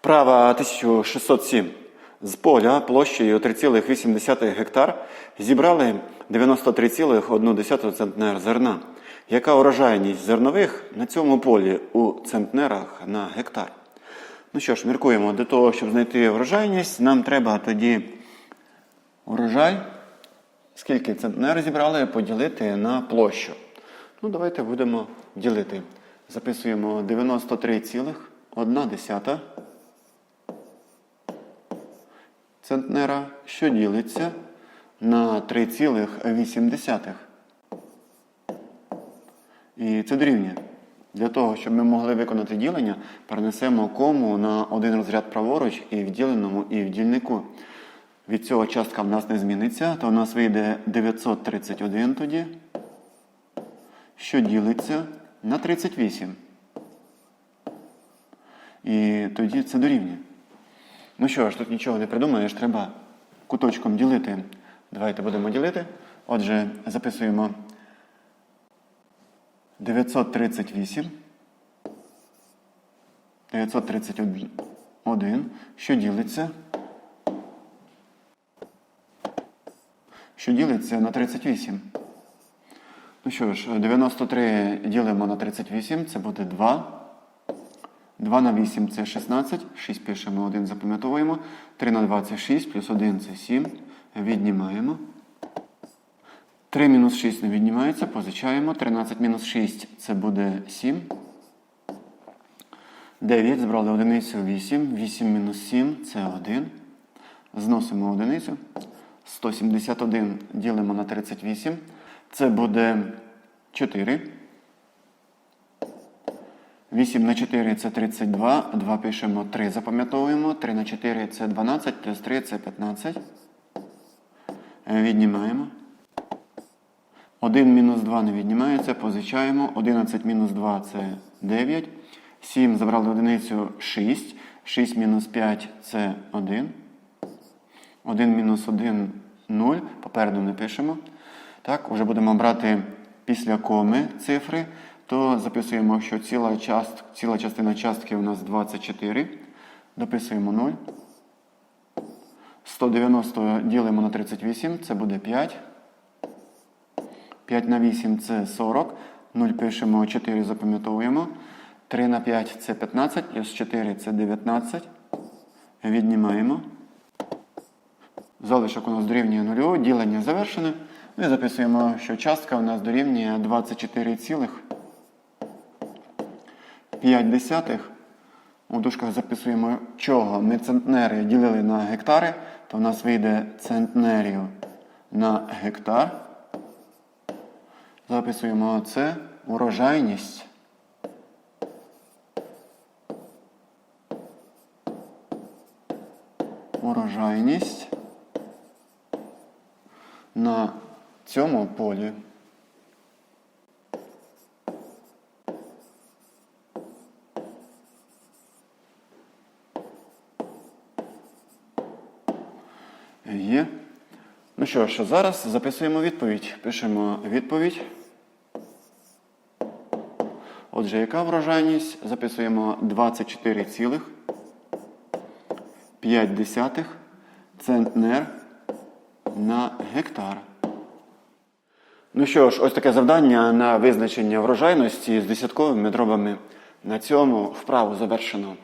Вправа 1607. З поля площею 3,8 гектар зібрали 93,1 центнер зерна. Яка урожайність зернових на цьому полі у центнерах на гектар? Ну що ж, міркуємо, для того, щоб знайти врожайність, нам треба тоді урожай, скільки центнер зібрали, поділити на площу. Ну, давайте будемо ділити. Записуємо 93,1 центнера, що ділиться на 3,8. І це дорівнює. Для того, щоб ми могли виконати ділення, перенесемо кому на один розряд праворуч і в діленому, і в дільнику. Від цього частка в нас не зміниться, то в нас вийде 931 тоді, що ділиться на 38. І тоді це дорівнює. Ну що ж, тут нічого не придумаєш, треба куточком ділити. Давайте будемо ділити. Отже, записуємо 938. 931, що ділиться. Що ділиться на 38. Ну що ж, 93 ділимо на 38, це буде 2. 2 на 8 це 16, 6 пишемо, 1 запам'ятовуємо. 3 на 2 це 6, плюс 1 це 7. Віднімаємо. 3 мінус 6 не віднімається, позичаємо. 13 мінус 6 це буде 7. 9, збрали одиницю 8. 8 мінус 7 це 1. Зносимо одиницю. 171 ділимо на 38. Це буде 4. 8 на 4 це 32. 2 пишемо 3, запам'ятовуємо. 3 на 4 це 12, плюс 3 це 15. Е, Віднімаємо. 1 мінус 2 не віднімається, позичаємо. 11 мінус 2 це 9. 7 забрали одиницю 6. 6 мінус 5 це 1. 1 мінус 1 0. Попереду не пишемо. Так, вже будемо брати після коми цифри, то записуємо, що ціла, част, ціла частина частки у нас 24. Дописуємо 0. 190 ділимо на 38, це буде 5. 5 на 8 це 40. 0 пишемо, 4 запам'ятовуємо. 3 на 5 це 15, плюс 4 це 19. Віднімаємо. Залишок у нас дорівнює 0, ділення завершене. І записуємо, що частка у нас дорівнює 24,5. У дужках записуємо, чого ми центнери ділили на гектари, то в нас вийде центнерів на гектар. Записуємо це урожайність. Урожайність на цьому полі. Є. Ну що ж, зараз записуємо відповідь. Пишемо відповідь. Отже, яка врожайність? Записуємо 24,5 центнер на гектар. Ну що ж, ось таке завдання на визначення врожайності з десятковими дробами. На цьому вправу завершено.